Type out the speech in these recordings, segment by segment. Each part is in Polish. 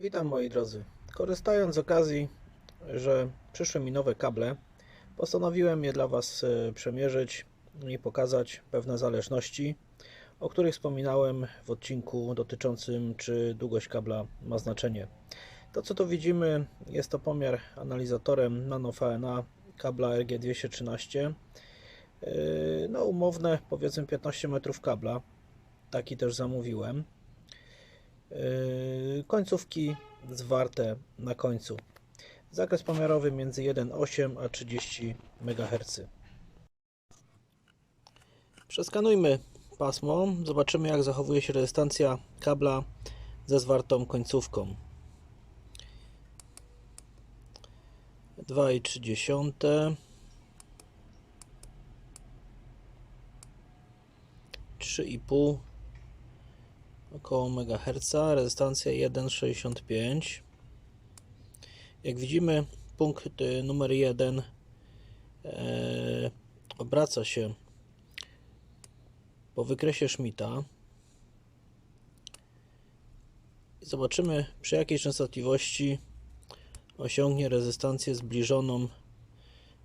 Witam moi drodzy. Korzystając z okazji, że przyszły mi nowe kable, postanowiłem je dla Was e, przemierzyć i pokazać pewne zależności, o których wspominałem w odcinku dotyczącym czy długość kabla ma znaczenie. To co tu widzimy jest to pomiar analizatorem Nano VNA kabla RG213. E, No umowne powiedzmy 15 metrów kabla. Taki też zamówiłem. Yy, końcówki zwarte na końcu. Zakres pomiarowy między 1,8 a 30 MHz. Przeskanujmy pasmo, zobaczymy jak zachowuje się rezystancja kabla ze zwartą końcówką. 2,3 3,5 około MHz, rezystancja 1,65. Jak widzimy, punkt y, numer 1 e, obraca się po wykresie Schmidta. Zobaczymy przy jakiej częstotliwości osiągnie rezystancję zbliżoną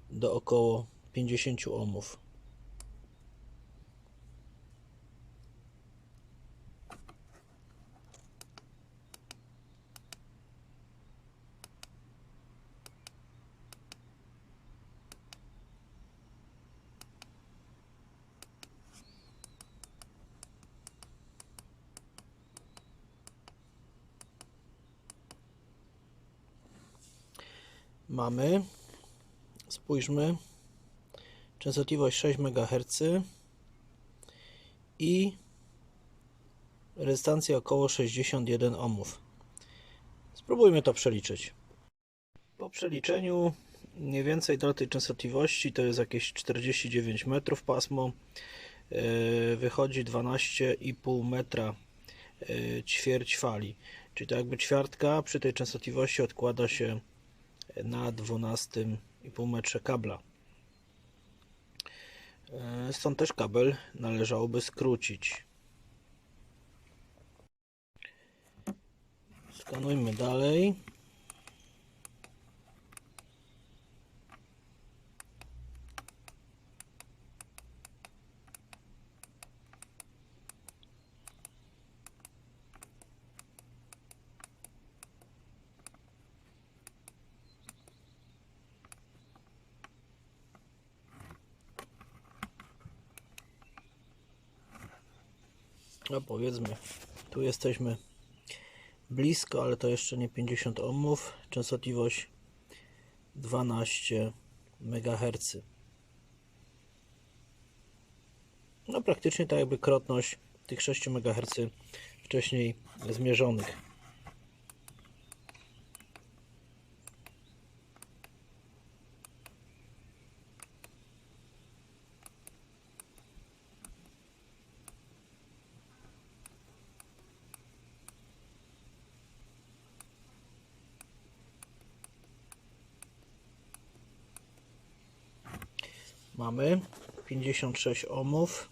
do około 50 ohmów. Mamy. Spójrzmy. Częstotliwość 6 MHz i rezystancja około 61 ohmów. Spróbujmy to przeliczyć. Po przeliczeniu mniej więcej do tej częstotliwości to jest jakieś 49 metrów pasmo. Yy, wychodzi 12,5 metra yy, ćwierć fali. Czyli to jakby ćwiartka przy tej częstotliwości odkłada się na 12,5 metrze kabla. E, Stąd też kabel należałoby skrócić. Skanujmy dalej. No powiedzmy, tu jesteśmy blisko, ale to jeszcze nie 50 ohmów. Częstotliwość 12 MHz. No praktycznie tak jakby krotność tych 6 MHz wcześniej zmierzonych. Mamy 56 ohmów,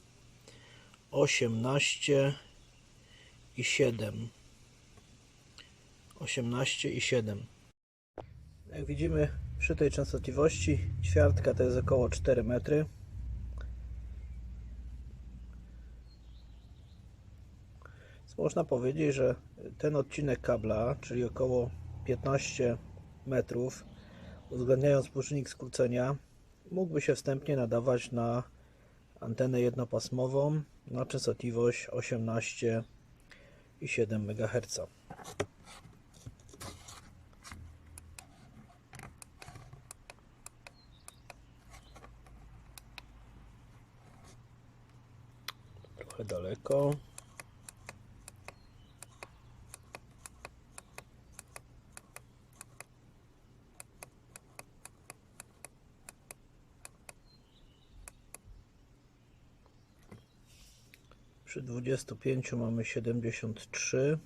18 i 7. 18 i 7. Jak widzimy przy tej częstotliwości ćwiartka to jest około 4 metry. Można powiedzieć, że ten odcinek kabla, czyli około 15 metrów, uwzględniając współczynnik skrócenia, mógłby się wstępnie nadawać na antenę jednopasmową na częstotliwość 18,7 MHz. Trochę daleko. Przy 25 mamy 73.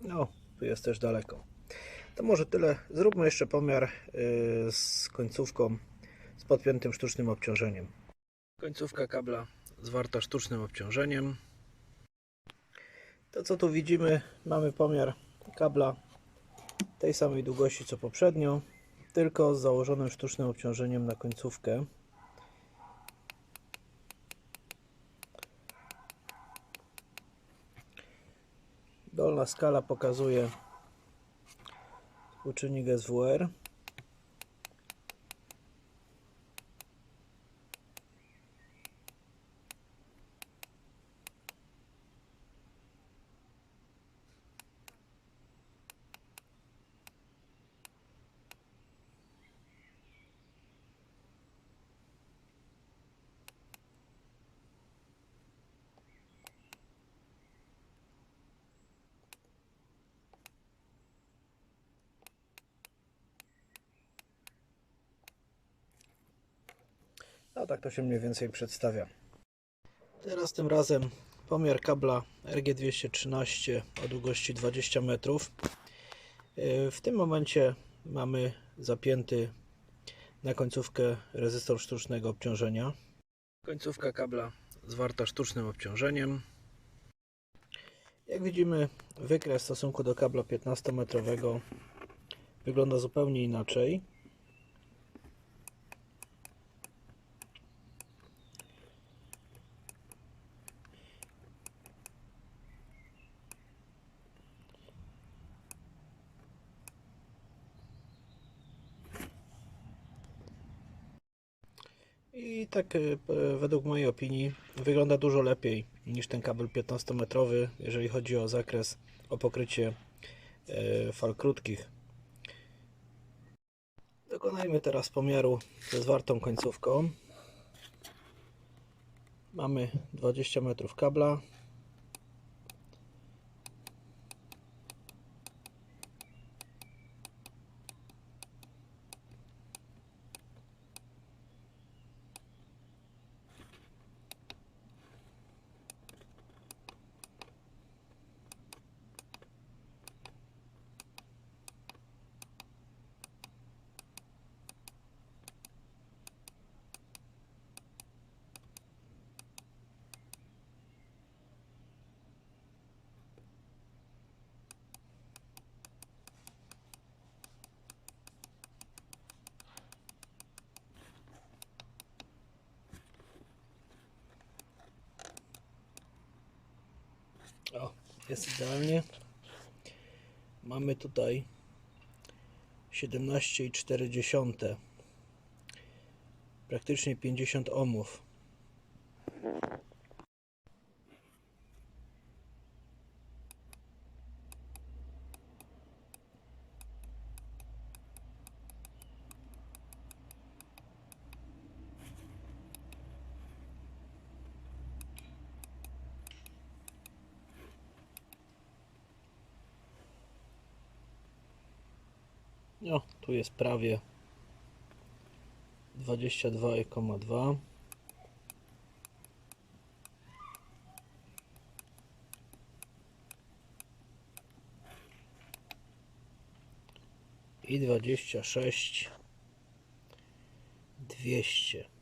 No, tu jest też daleko. To może tyle. Zróbmy jeszcze pomiar yy, z końcówką z podpiętym sztucznym obciążeniem. Końcówka kabla zwarta sztucznym obciążeniem. To co tu widzimy, mamy pomiar kabla tej samej długości co poprzednio, tylko z założonym sztucznym obciążeniem na końcówkę. Dolna skala pokazuje współczynnik SWR. A tak to się mniej więcej przedstawia. Teraz tym razem pomiar kabla RG213 o długości 20 metrów. Yy, W tym momencie mamy zapięty na końcówkę rezystor sztucznego obciążenia. Końcówka kabla zwarta sztucznym obciążeniem. Jak widzimy, wykres w stosunku do kabla 15-metrowego wygląda zupełnie inaczej. I tak e, według mojej opinii wygląda dużo lepiej niż ten kabel 15-metrowy, jeżeli chodzi o zakres, o pokrycie e, fal krótkich. Dokonajmy teraz pomiaru ze zwartą końcówką. Mamy 20 metrów kabla. O, jest idealnie. Mamy tutaj 17,4 praktycznie 50 ohmów. No, tu jest prawie 22,2. I 26 200.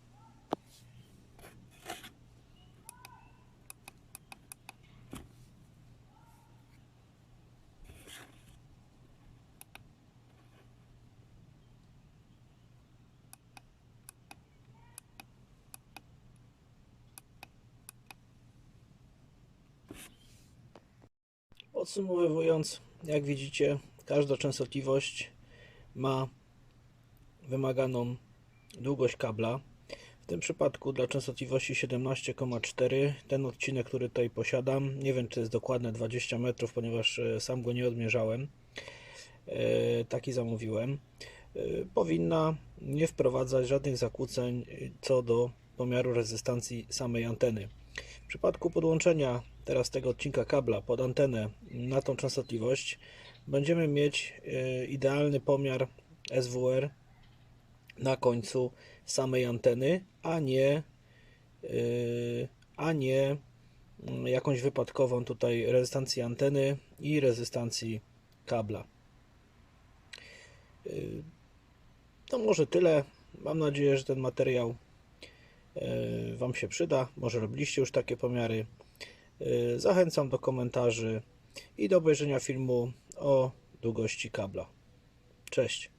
Podsumowując, jak widzicie, każda częstotliwość ma wymaganą długość kabla. W tym przypadku dla częstotliwości 17,4 ten odcinek, który tutaj posiadam, nie wiem czy jest dokładne 20 metrów, ponieważ e, sam go nie odmierzałem. E, Taki zamówiłem. E, Powinna nie wprowadzać żadnych zakłóceń co do pomiaru rezystancji samej anteny. W przypadku podłączenia teraz tego odcinka kabla pod antenę na tą częstotliwość będziemy mieć e, idealny pomiar SWR na końcu samej anteny, a nie, e, a nie mm, jakąś wypadkową tutaj rezystancji anteny i rezystancji kabla. Y, To może tyle. Mam nadzieję, że ten materiał Wam się przyda. Może robiliście już takie pomiary. Y, Zachęcam do komentarzy i do obejrzenia filmu o długości kabla. Cześć.